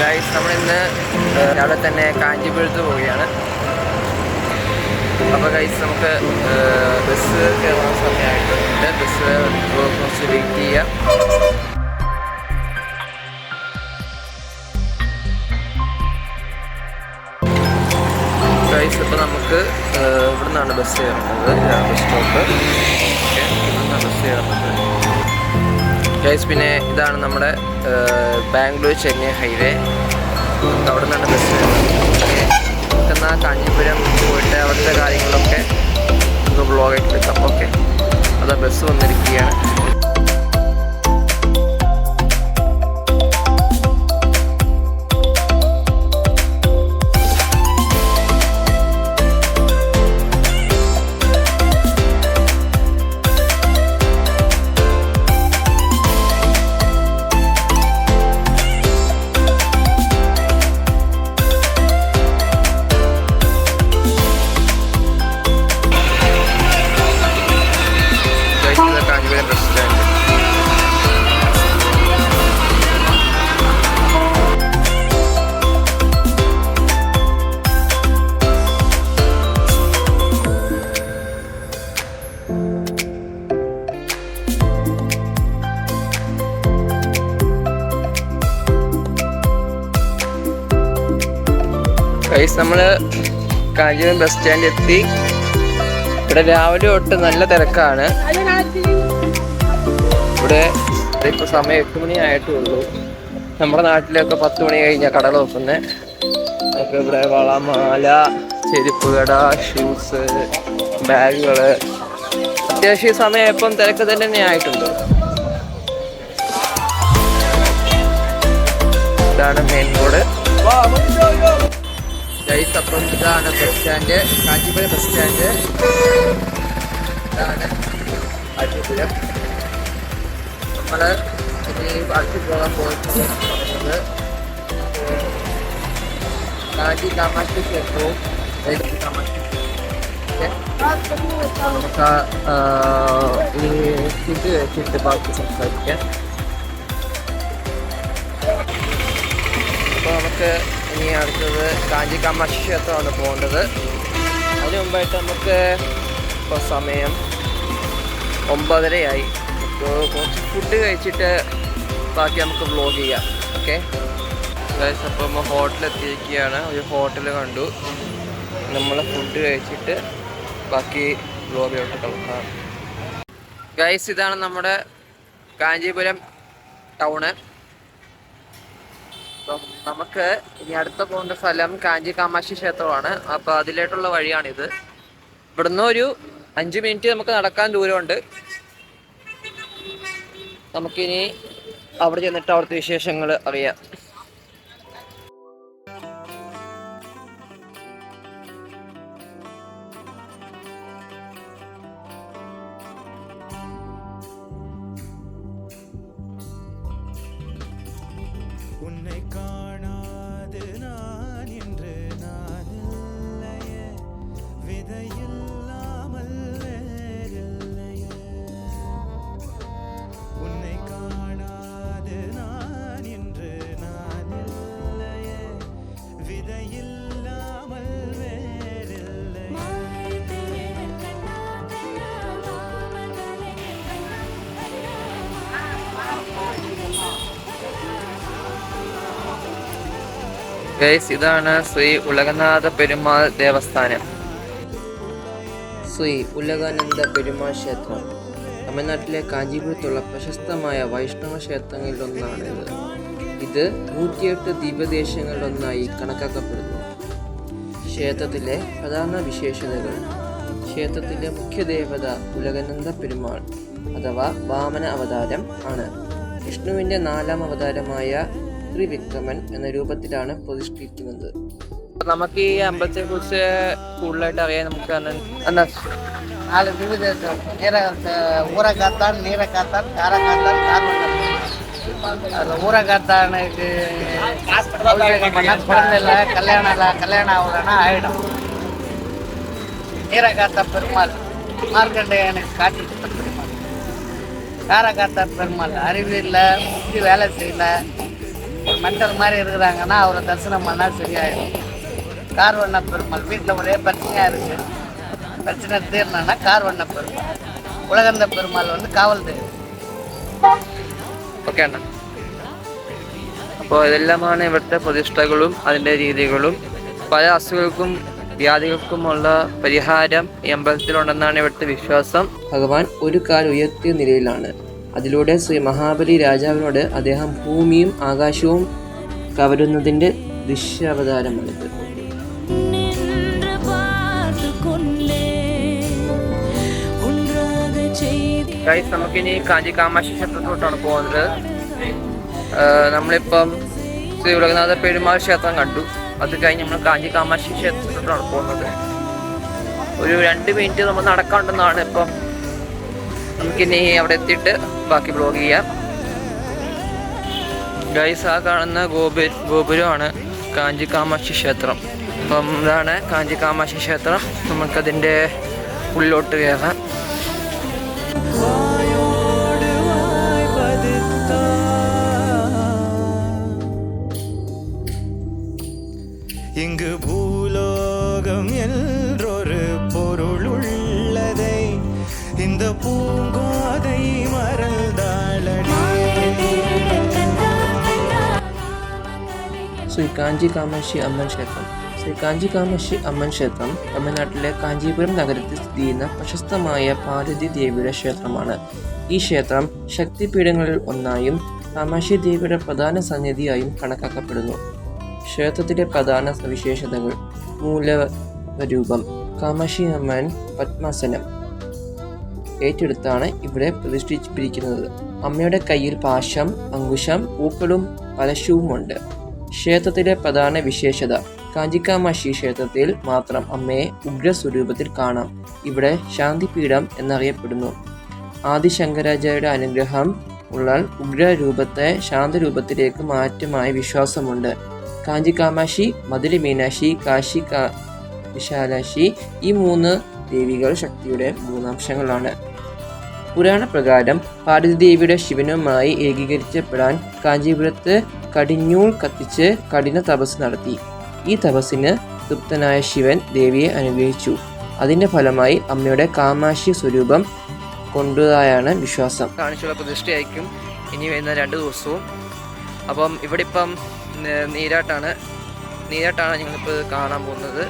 Guys നമ്മളിന്ന് ഇന്ന് രാവിലെ തന്നെ കാഞ്ചീപുരത്ത് പോവുകയാണ്. അപ്പോൾ ഗൈസ് നമുക്ക് ബസ് കയറാൻ സമയമായിട്ടുണ്ട്. ബസ് കുറച്ച് വെയിറ്റ് ചെയ്യാം. ഗൈസ് ഇപ്പോൾ നമുക്ക് ഇവിടുന്നാണ് ബസ് കയറുന്നത്. ബസ് സ്റ്റോപ്പ് ഓക്കെ ഇവിടെ ബസ് കയറുന്നത്. ഗൈസ് പിന്നെ ഇതാണ് നമ്മുടെ ബാംഗ്ലൂർ ചെന്നൈ ഹൈവേ. അവിടെ നിന്നാണ് ബസ് എന്നാൽ കാഞ്ചീപുരം പോയിട്ട് അവിടുത്തെ കാര്യങ്ങളൊക്കെ നമുക്ക് ബ്ലോഗായിട്ട് എടുക്കാം. ഓക്കെ അതാ ബസ് വന്നിരിക്കുകയാണ്. ഗൈസ് നമ്മൾ കാഞ്ചീപുരം ബസ് സ്റ്റാൻഡ് എത്തി. ഇവിടെ രാവിലെ തൊട്ട് നല്ല തിരക്കാണ്. ഇവിടെ ഇപ്പോൾ സമയം എട്ട് മണി ആയിട്ടുള്ളൂ. നമ്മുടെ നാട്ടിലൊക്കെ പത്ത് മണി കഴിഞ്ഞാൽ കടകൾ നോക്കുന്നത് അപ്പോൾ ഇവിടെ വളമാല ചെരുപ്പ് കട ഷൂസ് ബാഗുകൾ അത്യാവശ്യം സമയം ഇപ്പം തിരക്ക് തന്നെ ആയിട്ടുണ്ട്. ഇതാണ് മെയിൻ റോഡ് ഗൈസ് അപ്പം ഇതാണ് bus stand Kanchipuram bus stand ഇതാണ് കാഞ്ചീപുരം നമ്മൾ ഇനി അടുത്ത് പോകാൻ പോകുന്നത് കാഞ്ചി കാമാക്ഷി ക്ഷേത്രവും വൈദ്യുതി കാമാക്ഷി ഓക്കേ? നമുക്ക് ആ, ഇനി ഫുഡ് കഴിച്ചിട്ട് ബാക്കി സംസാരിക്കാം അപ്പോൾ നമുക്ക് ഇനി അടുത്തത് കാഞ്ചി കാമാക്ഷി ക്ഷേത്രമാണ് പോകേണ്ടത്. അതിന് മുമ്പായിട്ട് നമുക്ക് ഇപ്പോൾ സമയം ഒമ്പതരയായി. അപ്പോൾ കുറച്ച് ഫുഡ് കഴിച്ചിട്ട് ബാക്കി നമുക്ക് വ്ലോഗ് ചെയ്യാം. ഓക്കെ ഗൈസ് അപ്പോൾ നമ്മൾ ഹോട്ടലെത്തിയിരിക്കുകയാണ് ഒരു ഹോട്ടൽ കണ്ടു. നമ്മൾ ഫുഡ് കഴിച്ചിട്ട് ബാക്കി വ്ലോഗിലോട്ട് കളക്കാം ഗൈസ് ഇതാണ് നമ്മുടെ കാഞ്ചീപുരം ടൗണ്. അപ്പം നമുക്ക് ഇനി അടുത്ത പോകുന്ന സ്ഥലം കാഞ്ചി കാമാക്ഷി ക്ഷേത്രമാണ്. അപ്പോൾ അതിലേട്ടുള്ള വഴിയാണിത്. ഇവിടുന്ന് ഒരു അഞ്ച് മിനിറ്റ് നമുക്ക് നടക്കാൻ ദൂരമുണ്ട്. നമുക്കിനി അവിടെ ചെന്നിട്ട് അവിടുത്തെ വിശേഷങ്ങൾ അറിയാം. ഗൈസ് ഇതാണ് ശ്രീ ഉലകനാഥ പെരുമാൾ ദേവസ്ഥാനം. ശ്രീ ഉലകാനന്ദ പെരുമാൾ ക്ഷേത്രം. തമിഴ്നാട്ടിലെ കാഞ്ചീപുരത്തുള്ള പ്രശസ്തമായ വൈഷ്ണവ ക്ഷേത്രങ്ങളിലൊന്നാണിത് ഇത്. നൂറ്റിയെട്ട് ദീപദേശങ്ങളിലൊന്നായി കണക്കാക്കപ്പെടുന്നു. ക്ഷേത്രത്തിലെ പ്രധാന വിശേഷതകൾ. ക്ഷേത്രത്തിലെ മുഖ്യ ദേവത ഉലകനന്ദ പെരുമാൾ അഥവാ വാമന അവതാരം ആണ്. വിഷ്ണുവിന്റെ നാലാം അവതാരമായ ത്രിവിക്രമൻ എന്ന രൂപത്തിലാണ് പ്രതിഷ്ഠിക്കുന്നത് നമുക്ക് ഈ അമ്പലത്തെ കുറിച്ച് കൂടുതലായിട്ട് അറിയാൻ നമുക്ക് എന്നാ நாலு திவ்யதேசம் நீர ஊரை காத்தான் நீரை காத்தான் கார காத்தான் கார்வன் அதில் ஊரை காத்தானுக்கு அபிஷேகம் பண்ணா குழந்தை இல்லை கல்யாணம் இல்லை கல்யாணம் ஆகலைன்னா ஆயிடும் நீரை காத்த பெருமாள் மார்க்கண்டேயனுக்கு காட்டி கொடுத்த பெருமாள் கார காத்த பெருமாள் அறிவு இல்லை புத்தி வேலை செய்யல ஒரு மென்டல் மாதிரி இருக்கிறாங்கன்னா அவரை தரிசனம் பண்ணால் சரியாயிடும் கார் வண்ண பெருமாள் வீட்டில் ஒரே பிரச்சனையாக இருக்குது பிரச்சனை தீரணும்னா கார் வண்ண பெருமாள் உலகந்த பெருமாள் வந்து காவல் தெய்வம் ഓക്കെ അണ്ണ അപ്പോൾ ഇതെല്ലാമാണ് ഇവിടുത്തെ പ്രതിഷ്ഠകളും അതിൻ്റെ രീതികളും പല അസുഖങ്ങൾക്കും വ്യാധികൾക്കുമുള്ള പരിഹാരം ഈ അമ്പലത്തിലുണ്ടെന്നാണ് ഇവിടുത്തെ വിശ്വാസം ഭഗവാൻ ഒരു കാൽ ഉയർത്തിയ നിലയിലാണ് അതിലൂടെ ശ്രീ മഹാബലി രാജാവിനോട് അദ്ദേഹം ഭൂമിയും ആകാശവും കവരുന്നതിന്റെ ദൃശ്യാവതാരമാണിത്. ഗൈസ് നമുക്കിനി കാഞ്ചി കാമാക്ഷി ക്ഷേത്രത്തിലോട്ടാണ് പോകുന്നത്. നമ്മളിപ്പം ശ്രീ ഉലകനാഥ പെരുമാൾ ക്ഷേത്രം കണ്ടു. അത് കഴിഞ്ഞ് നമ്മൾ കാഞ്ചി കാമാക്ഷി ക്ഷേത്രത്തിലോട്ടാണ് പോകുന്നത്. ഒരു രണ്ട് മിനിറ്റ് നമ്മൾ നടക്കാണ്ടെന്നാണ് ഇപ്പം നമുക്കിനി അവിടെ എത്തിയിട്ട് ബാക്കി ബ്ലോഗ് ചെയ്യാം. ഗൈസ് ആ കാണുന്ന ഗോപുര ഗോപുരമാണ് കാഞ്ചി കാമാക്ഷി ക്ഷേത്രം. അപ്പം ഇതാണ് കാഞ്ചി കാമാക്ഷി ക്ഷേത്രം. നമുക്കതിന്റെ ഉള്ളിലോട്ട് കയറാം. ശ്രീ കാഞ്ചി കാമാക്ഷി അമ്മൻ ക്ഷേത്രം. ശ്രീ കാഞ്ചി കാമാക്ഷി അമ്മൻ ക്ഷേത്രം തമിഴ്നാട്ടിലെ കാഞ്ചീപുരം നഗരത്തിൽ സ്ഥിതി ചെയ്യുന്ന പ്രശസ്തമായ പാർവതി ദേവിയുടെ ക്ഷേത്രമാണ്. ഈ ക്ഷേത്രം ശക്തിപീഠങ്ങളിൽ ഒന്നായും കാമാക്ഷി ദേവിയുടെ പ്രധാന സന്നിധിയായും കണക്കാക്കപ്പെടുന്നു. ക്ഷേത്രത്തിലെ പ്രധാന സവിശേഷതകൾ മൂലരൂപം കാമാക്ഷി അമ്മൻ പത്മാസനം ഏറ്റെടുത്താണ് ഇവിടെ പ്രതിഷ്ഠിച്ചിരിക്കുന്നത്. അമ്മയുടെ കയ്യിൽ പാശം അങ്കുശം പൂക്കളും കലശവുമുണ്ട് ക്ഷേത്രത്തിലെ പ്രധാന വിശേഷത. കാഞ്ചിക്കാമാക്ഷി ക്ഷേത്രത്തിൽ മാത്രം അമ്മയെ ഉഗ്രസ്വരൂപത്തിൽ കാണാം. ഇവിടെ ശാന്തിപീഠം എന്നറിയപ്പെടുന്നു. ആദിശങ്കരാചാര്യയുടെ അനുഗ്രഹം ഉള്ള ഉഗ്രരൂപത്തെ ശാന്തരൂപത്തിലേക്ക് മാറ്റുമായ വിശ്വാസമുണ്ട്. കാഞ്ചിക്കാമാക്ഷി മധുര മീനാക്ഷി കാശി കാ വിശാലാക്ഷി ഈ മൂന്ന് ദേവികൾ ശക്തിയുടെ മൂന്നാംശങ്ങളാണ്. പുരാണപ്രകാരം പാർവതിദേവിയുടെ ശിവനുമായി ഏകീകരിച്ചപ്പെടാൻ കാഞ്ചീപുരത്ത് കടിഞ്ഞൂൾ കത്തിച്ച് കഠിന തപസ് നടത്തി. ഈ തപസ്സിന് തൃപ്തനായ ശിവൻ ദേവിയെ അനുഗ്രഹിച്ചു. അതിന്റെ ഫലമായി അമ്മയുടെ കാമാക്ഷി സ്വരൂപം കൊണ്ടതായാണ് വിശ്വാസം. കാണിച്ചുള്ള പ്രതിഷ്ഠയായിരിക്കും ഇനി വരുന്ന രണ്ട് ദിവസവും. അപ്പം ഇവിടെ ഇപ്പം നീരാട്ടാണ് നീരാട്ടാണ് ഞങ്ങളിപ്പോൾ കാണാൻ പോകുന്നത്.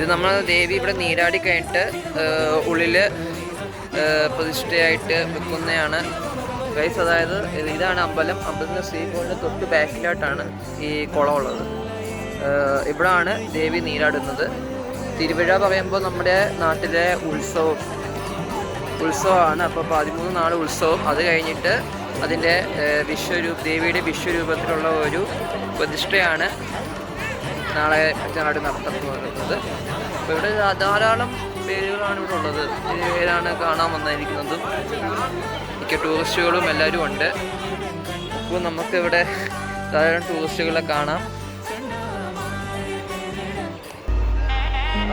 ഇത് നമ്മൾ ദേവി ഇവിടെ നീരാടി കഴിഞ്ഞിട്ട് ഉള്ളിൽ പ്രതിഷ്ഠയായിട്ട് വെക്കുന്നതാണ് ഗൈസ് അതായത് ഇതാണ് അമ്പലം. അമ്പലത്തിന്റെ ശ്രീകോളിന്റെ തൊട്ട് ബാക്കിലായിട്ടാണ് ഈ കുളം ഉള്ളത് ഇവിടാണ് ദേവി നീരാടുന്നത്. തിരുവിഴ പറയുമ്പോൾ നമ്മുടെ നാട്ടിലെ ഉത്സവം. ഉത്സവമാണ്. അപ്പോൾ പതിമൂന്ന് നാൾ ഉത്സവം. അത് കഴിഞ്ഞിട്ട് അതിന്റെ വിശ്വരൂപ ദേവിയുടെ വിശ്വരൂപത്തിലുള്ള ഒരു പ്രതിഷ്ഠയാണ് നാളെ മറ്റന്നാട് നടത്തപ്പെടുന്നത് അപ്പോൾ ഇവിടെ ധാരാളം പേരുകളാണ് ഇവിടെ ഉള്ളത്. പേരാണ് കാണാൻ വന്നിരിക്കുന്നതും. മിക്ക ടൂറിസ്റ്റുകളും എല്ലാവരും ഉണ്ട്. അപ്പോൾ നമുക്കിവിടെ ധാരാളം ടൂറിസ്റ്റുകളെ കാണാം.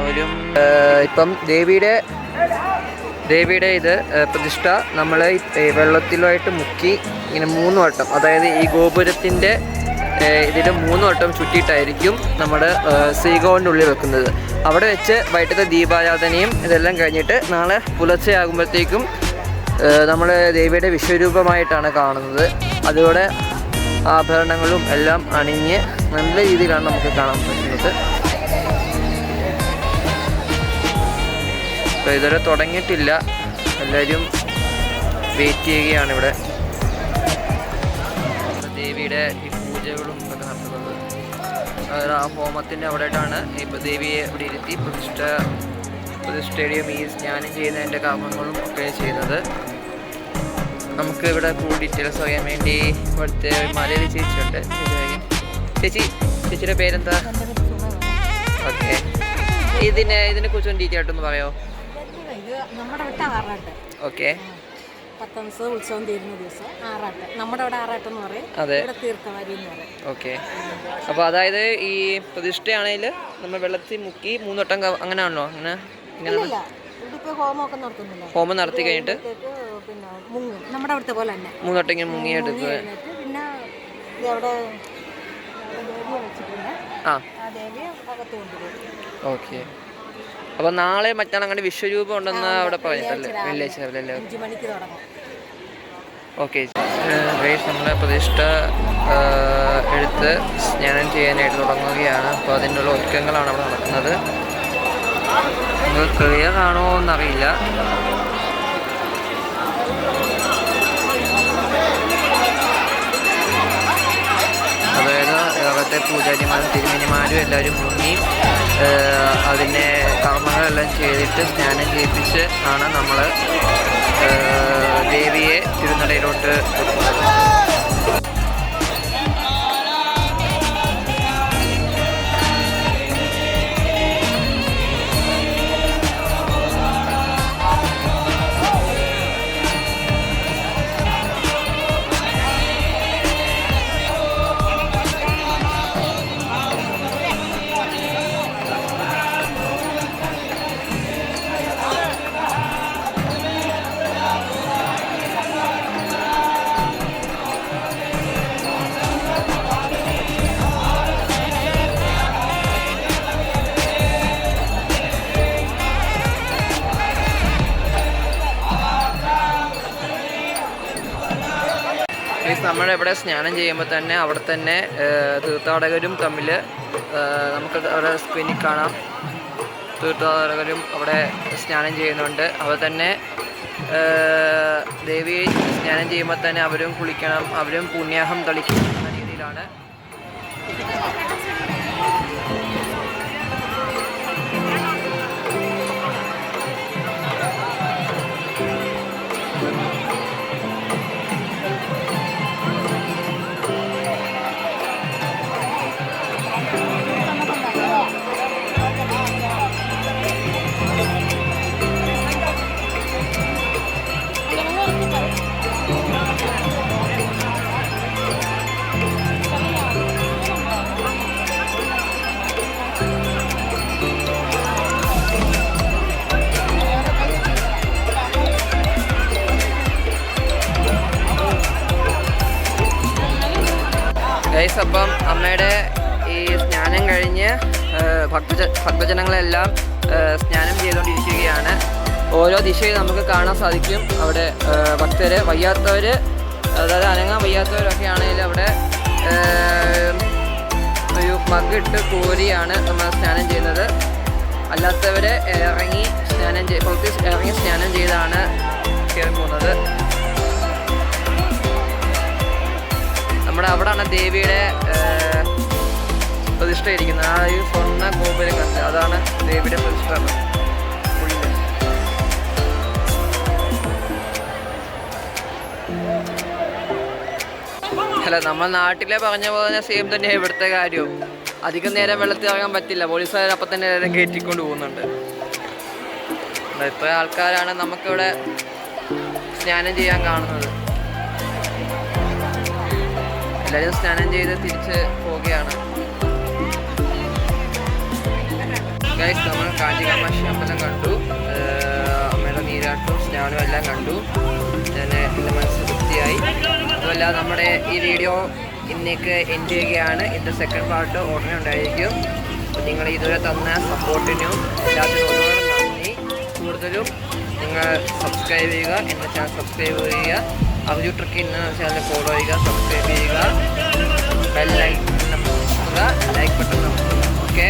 അവരും ഇപ്പം ദേവിയുടെ ദേവിയുടെ ഇത് പ്രതിഷ്ഠ നമ്മൾ വെള്ളത്തിലുമായിട്ട് മുക്കി ഇങ്ങനെ മൂന്ന് വട്ടം. അതായത് ഈ ഗോപുരത്തിന്റെ ഇതിൽ മൂന്ന് വട്ടം ചുറ്റിയിട്ടായിരിക്കും നമ്മുടെ ശ്രീകോവിന്റെ ഉള്ളിൽ വെക്കുന്നത്. അവിടെ വെച്ച് വൈകിട്ടത്തെ ദീപാരാധനയും ഇതെല്ലാം കഴിഞ്ഞിട്ട് നാളെ പുലർച്ചെ ആകുമ്പോഴത്തേക്കും നമ്മൾ ദേവിയുടെ വിശ്വരൂപമായിട്ടാണ് കാണുന്നത്. അതിലൂടെ ആഭരണങ്ങളും എല്ലാം അണിഞ്ഞ് നല്ല രീതിയിലാണ് നമുക്ക് കാണാൻ പറ്റുന്നത്. അപ്പോൾ ഇതുവരെ തുടങ്ങിയിട്ടില്ല. എല്ലാവരും വെയിറ്റ് ചെയ്യുകയാണ് ഇവിടെ. ദേവിയുടെ പൂജകളും ഒക്കെ നടത്തുന്നത് ആ ഹോമത്തിന്റെ അവിടെയായിട്ടാണ് ഇപ്പോൾ ദേവിയെ ഇവിടെ ഇരുത്തി പ്രതിഷ്ഠ പ്രതിഷ്ഠയുടെയും ഈ സ്നാനം ചെയ്യുന്നതിന്റെ കർമ്മങ്ങളും ഒക്കെ ചെയ്യുന്നത്. നമുക്ക് ഇവിടെ കൂടുതൽ ഡീറ്റെയിൽസ് അറിയാൻ വേണ്ടി ഇവിടുത്തെ മലയിൽ ചേച്ചിയുണ്ട് ചേച്ചി ചേച്ചി ചേച്ചിയുടെ പേരെന്താ? ഓക്കെ. ഇതിനെ ഇതിനെ കുറിച്ചൊന്നും ഡീറ്റെയിൽ ആയിട്ടൊന്ന് പറയോ? ഓക്കെ. പത്താം ദിവസം ഉത്സവം തീരുന്ന ദിവസം ആറാട്ട്. നമ്മുടെ അവിടെ ആറാട്ട് എന്ന് പറയും. അതെ. ഇവിടെ തീർത്ഥവാരി എന്ന് പറയും. ഓക്കെ. അപ്പോൾ അതായത് ഈ പ്രതിഷ്ഠയാണെങ്കിൽ നമ്മൾ വെള്ളത്തിൽ മുക്കി മൂന്നോട്ടം അങ്ങനെയാണല്ലോ അങ്ങനെ ഇങ്ങനെ ഇല്ല ഇവിടെ ഇപ്പോൾ ഹോമമൊക്കെ നടത്തുന്നില്ല? ഹോമം നടത്തി കഴിഞ്ഞിട്ട് പിന്നെ മുങ്ങും. നമ്മുടെ അവിടുത്തെ പോലെ തന്നെ. മൂന്നോട്ടം ഇങ്ങനെ മുങ്ങിയെടുക്കുക പിന്നെ അവിടെ ദേവിയെ വെച്ചിട്ടുണ്ട്. ആ ദേവിയെ അകത്ത് കൊണ്ടുപോകും. ഓക്കെ. അപ്പോൾ നാളെ മറ്റാണ് അങ്ങനെ വിശ്വരൂപം ഉണ്ടെന്ന് അവിടെ പറഞ്ഞിട്ടല്ലേ? വെള്ളിയാഴ്ച രാവിലെ. ഓക്കെ. ഗ്രേസ് നമ്മളെ പ്രതിഷ്ഠ എടുത്ത് സ്നാനം ചെയ്യാനായിട്ട് തുടങ്ങുകയാണ്. അപ്പോൾ അതിനുള്ള ഒരുക്കങ്ങളാണ് അവിടെ നടക്കുന്നത്. നിങ്ങൾക്ക് ക്ലിയർ ആണോ എന്നറിയില്ല. അതായത് ലോകത്തെ പൂജാരിമാരും തിരുമേനിമാരും എല്ലാവരും മുങ്ങി അതിന്റെ കർമ്മങ്ങളെല്ലാം ചെയ്തിട്ട് സ്നാനം ചെയ്യിപ്പിച്ച് ആണ് നമ്മൾ ദേവിയെ തിരുനടയിലോട്ട് വെക്കുന്നത് നമ്മളിവിടെ സ്നാനം ചെയ്യുമ്പോൾ തന്നെ അവിടെ തന്നെ തീർത്ഥാടകരും തമ്മിൽ നമുക്ക് അവിടെ സ്ക്രീനിൽ കാണാം. തീർത്ഥാടകരും അവിടെ സ്നാനം ചെയ്യുന്നുണ്ട്. അവർ തന്നെ ദേവി സ്നാനം ചെയ്യുമ്പോൾ തന്നെ അവരും കുളിക്കണം അവരും പുണ്യാഹം തളിക്കും എന്ന രീതിയിലാണ്. അപ്പം അമ്മയുടെ ഈ സ്നാനം കഴിഞ്ഞ് ഭക്ത ഭക്തജ ഭക്തജനങ്ങളെല്ലാം സ്നാനം ചെയ്തുകൊണ്ടിരിക്കുകയാണ്. ഓരോ ദിശയിൽ നമുക്ക് കാണാൻ സാധിക്കും. അവിടെ ഭക്തർ വയ്യാത്തവർ അതായത് അനങ്ങാൻ വയ്യാത്തവരൊക്കെ ആണെങ്കിൽ അവിടെ ഒരു മഗിട്ട് കോരിയാണ് നമ്മൾ സ്നാനം ചെയ്യുന്നത്. അല്ലാത്തവരെ ഇറങ്ങി സ്നാനം ചെയ്ത് ഇറങ്ങി സ്നാനം ചെയ്താണ് കയറി പോകുന്നത്. നമ്മുടെ അവിടെയാണ് ദേവിയുടെ പ്രതിഷ്ഠ ഇരിക്കുന്നത് ആ ഒരു സ്വർണ ഗോപുരം കണ്ട് അതാണ് ദേവിയുടെ പ്രതിഷ്ഠ. അല്ല നമ്മൾ നാട്ടിലെ പറഞ്ഞ പോലെ സെയിം തന്നെ ഇവിടുത്തെ കാര്യവും അധികം നേരം വെള്ളത്തിൽ ഇറങ്ങാൻ പറ്റില്ല. പോലീസുകാർ അപ്പം തന്നെ നേരം കയറ്റിക്കൊണ്ട് പോകുന്നുണ്ട്. ഇത്ര ആൾക്കാരാണ് നമുക്കിവിടെ സ്നാനം ചെയ്യാൻ കാണുന്നത്. എല്ലാവരും സ്നാനം ചെയ്ത് തിരിച്ച് പോവുകയാണ്. നമ്മൾ കാഞ്ചികാമാക്ഷി അമ്പലം കണ്ടു. അമ്മയുടെ നീരാട്ടും സ്നാനവും എല്ലാം കണ്ടു. ഞാൻ എന്റെ മനസ്സ് തൃപ്തിയായി. അതുമല്ല നമ്മുടെ ഈ വീഡിയോ ഇന്നേക്ക് എൻഡ് ചെയ്യുകയാണ്. ഇതിന്റെ സെക്കൻഡ് പാർട്ട് ഉടനെ ഉണ്ടായിരിക്കും. നിങ്ങൾ ഇതുവരെ തന്ന സപ്പോർട്ടിനും എല്ലാത്തിനും ഒരുപാട് നന്ദി. കൂടുതലും നിങ്ങൾ സബ്സ്ക്രൈബ് ചെയ്യുക എന്റെ ചാനൽ സബ്സ്ക്രൈബ് ചെയ്യുക. അർജു ട്രിക്ക് എന്ന ചാനൽ ഫോളോ ചെയ്യുക. സബ്സ്ക്രൈബ് ചെയ്യുക ബെൽ ലൈക്ക് ബട്ടൺ ഓക്കെ